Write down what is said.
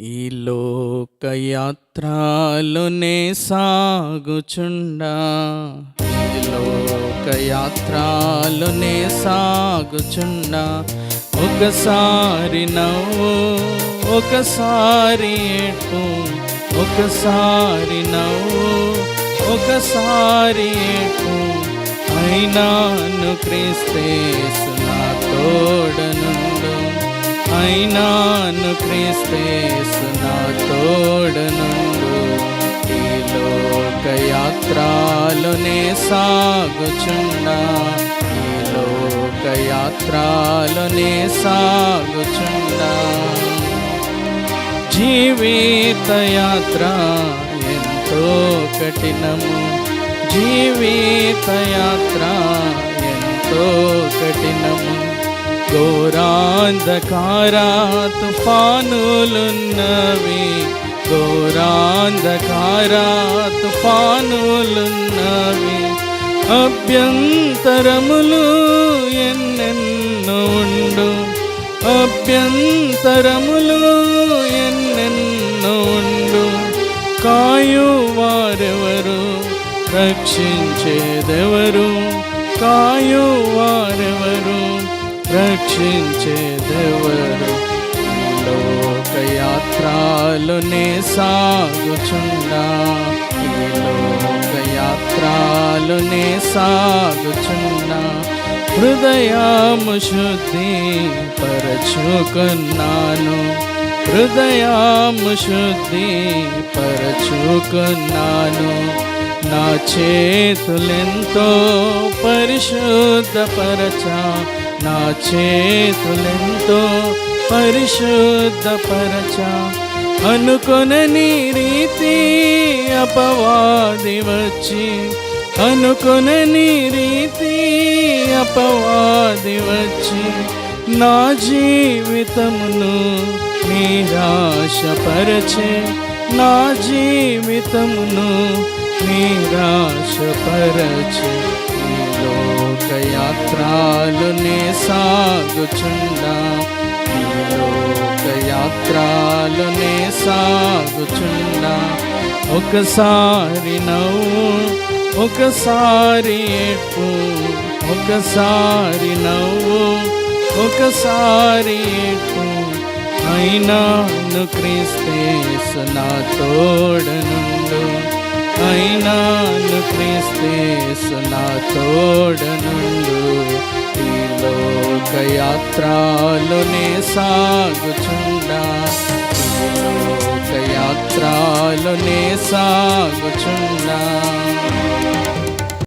ఈ లోకయాత్రలోనే సాగుచుండా. ఈ లోకయాత్రలోనే సాగుచుండా. ఒకసారి నవ్వు ఒకసారి ఏడ్పు ఒకసారి నవ్వు ఒకసారి ఏడ్పు. అయినాను క్రీస్తేసు నా అయినాను క్రీస్తేసు నా తోడనుండు. ఈ లోకయాత్రలోనే సాగుచుండా ఈ లోకయాత్రలోనే సాగుచుండా జీవిత యాత్ర ఎంతో కఠినము. జీవిత యాత్ర ఎంతో కఠినము. ఘోరాంధకార తుఫానులున్నవి. ఘోరాంధకార తుఫానులున్నవి. అభ్యంతరములు ఎన్నెన్నుండు. అభ్యంతరములు ఎన్నెన్నుండు. కాయు వారెవరు రక్షించేదెవరు? కాయువారెవరు? రక్షించేదెవరు? లోకయాత్రలోనే సాగుచుండా ఈ లోకయాత్రలోనే సాగుచుండా హృదయము శుద్ధి పరచుకున్నాను హృదయము శుద్ధి పరచుకున్నాను నా చేతులెంతో పరిశుద్ధపరచ. నా చేతులెంతో పరిశుద్ధపరచ. అనుకొనని రీతి అపవాది వచ్చి. అనుకొనని రీతి అపవాది వచ్చి. నా జీవితమును నిరాశపరచే. నా జీవితమును నిరాశపరచే ఈ లోకయాత్రలోనే సాగుచుండా ఈ సాగుచుండా ఒకసారి నవ్వు ఒకసారి ఏడ్పు ఒకసారి నవ్వు ఒకసారి ఏడ్పు అయినాను క్రీస్తేసు నా తోడనుండు అయినాను క్రీస్తేసు నా తోడనుండు. ఈ లోకయాత్రలోనే సాగుచుండా ఈ లోకయాత్రలోనే సాగుచుండా